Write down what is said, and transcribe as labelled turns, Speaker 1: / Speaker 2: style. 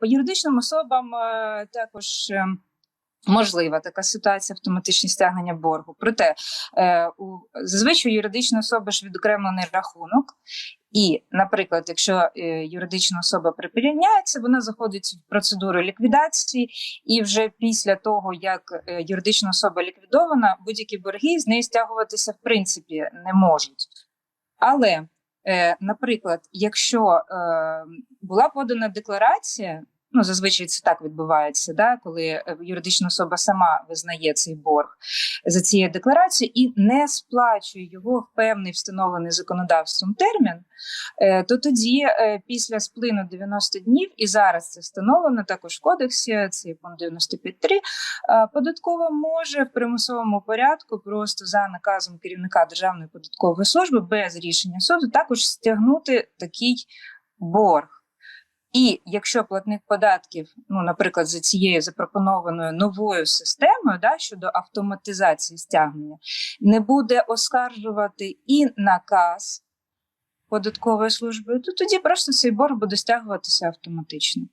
Speaker 1: По юридичним особам е, також. е, Можлива така ситуація автоматичні стягнення боргу. Проте е, зазвичай юридична особа ж відокремлений рахунок, і, наприклад, якщо юридична особа припиняється, вона заходить в процедуру ліквідації, і вже після того, як юридична особа ліквідована, будь-які борги з неї стягуватися в принципі не можуть. Але, наприклад, якщо е, була подана декларація, ну зазвичай це так відбувається, да, коли е, юридична особа сама визнає цей борг за цією декларацією і не сплачує його в певний встановлений законодавством термін, е, то тоді е, після сплину 90 днів, і зараз це встановлено також в кодексі, це пункт 95.3, е, податкова може в примусовому порядку просто за наказом керівника Державної податкової служби без рішення суду також стягнути такий борг. І якщо платник податків, ну, наприклад, за цією запропонованою новою системою да, щодо автоматизації стягнення, не буде оскаржувати і наказ податкової служби, то тоді просто цей борг буде стягуватися автоматично.